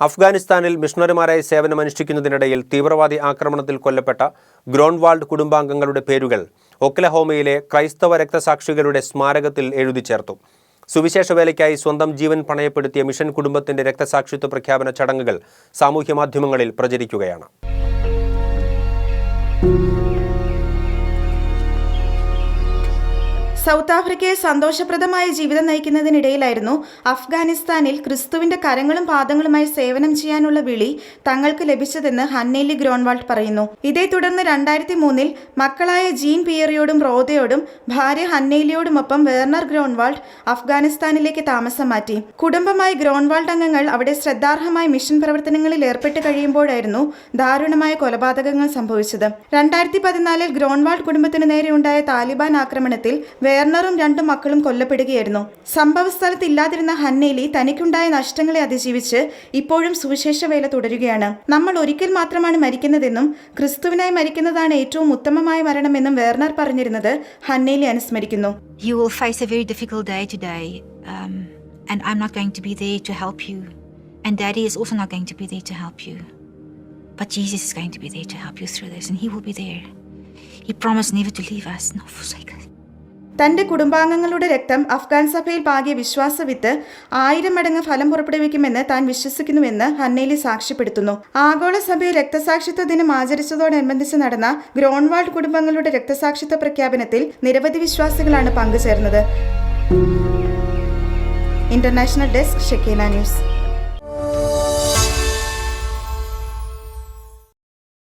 അഫ്ഗാനിസ്ഥാനിൽ മിഷണറിമാരായി സേവനമനുഷ്ഠിക്കുന്നതിനിടയിൽ തീവ്രവാദി ആക്രമണത്തിൽ കൊല്ലപ്പെട്ട ഗ്രോൺവാൾഡ് കുടുംബാംഗങ്ങളുടെ പേരുകൾ ഒക്ലഹോമയിലെ ക്രൈസ്തവ രക്തസാക്ഷികളുടെ സ്മാരകത്തിൽ എഴുതി ചേർത്തു. സുവിശേഷ വേലയ്ക്കായി സ്വന്തം ജീവൻ പണയപ്പെടുത്തിയ മിഷൻ കുടുംബത്തിന്റെ രക്തസാക്ഷിത്വ പ്രഖ്യാപന ചടങ്ങുകൾ സാമൂഹ്യമാധ്യമങ്ങളിൽ പ്രചരിക്കുകയാണ്. സൗത്ത് ആഫ്രിക്കയെ സന്തോഷപ്രദമായ ജീവിതം നയിക്കുന്നതിനിടയിലായിരുന്നു അഫ്ഗാനിസ്ഥാനിൽ ക്രിസ്തുവിന്റെ കരങ്ങളും പാദങ്ങളുമായി സേവനം ചെയ്യാനുള്ള വിളി തങ്ങൾക്ക് ലഭിച്ചതെന്ന് ഹന്നേലി ഗ്രോൺവാൾട്ട് പറയുന്നു. ഇതേ തുടർന്ന് രണ്ടായിരത്തി മൂന്നിൽ മക്കളായ ജീൻ പിയറിയോടും റോദയോടും ഭാര്യ ഹന്നേലിയോടുമൊപ്പം വേർണർ ഗ്രോൺവാൾട്ട് അഫ്ഗാനിസ്ഥാനിലേക്ക് താമസം മാറ്റി. കുടുംബമായി ഗ്രോൺവാൾട്ട് അംഗങ്ങൾ അവിടെ ശ്രദ്ധാർഹമായ മിഷൻ പ്രവർത്തനങ്ങളിൽ ഏർപ്പെട്ട് കഴിയുമ്പോഴായിരുന്നു ദാരുണമായ കൊലപാതകങ്ങൾ സംഭവിച്ചത്. രണ്ടായിരത്തി പതിനാലിൽ ഗ്രോൺവാൾട്ട് കുടുംബത്തിന് നേരെയുണ്ടായ താലിബാൻ ആക്രമണത്തിൽ വേർണറും രണ്ടു മക്കളും കൊല്ലപ്പെടുകയായിരുന്നു സംഭവസ്ഥലത്ത് ഇല്ലാതിരുന്ന ഹന്നേലി തനിക്കുണ്ടായ നഷ്ടങ്ങളെ അതിജീവിച്ച് ഇപ്പോഴും സുവിശേഷ വേല തുടരുകയാണ് നമ്മൾ ഒരിക്കൽ മാത്രമാണ് മരിക്കുന്നതെന്നും ക്രിസ്തുവിനായി മരിക്കുന്നതാണ് ഏറ്റവും ഉത്തമമായ മരണമെന്നും വേർണർ പറഞ്ഞിരുന്നത് Hanneli അനുസ്മരിക്കുന്നു You will face a very difficult day today, um, and I'm not going to be there to help you. And Daddy is also not going to be there to help you. But Jesus is going to be there to help you through this, and He will be there. He promised never to leave us nor forsake us. തന്റെ കുടുംബാംഗങ്ങളുടെ രക്തം അഫ്ഗാൻ സഭയിൽ പാകിയ വിശ്വാസവിത്ത് ആയിരം മടങ്ങ് ഫലം പുറപ്പെടുവിക്കുമെന്ന് താൻ വിശ്വസിക്കുന്നുവെന്ന് Hanneli സാക്ഷ്യപ്പെടുത്തുന്നു. ആഗോള സഭയിൽ രക്തസാക്ഷിത്വ ദിനം ആചരിച്ചതോടനുബന്ധിച്ച് നടന്ന ഗ്രോൺവാൾഡ് കുടുംബങ്ങളുടെ രക്തസാക്ഷിത്വ പ്രഖ്യാപനത്തിൽ നിരവധി വിശ്വാസികളാണ് പങ്കുചേർന്നത്. International desk Shekinah news.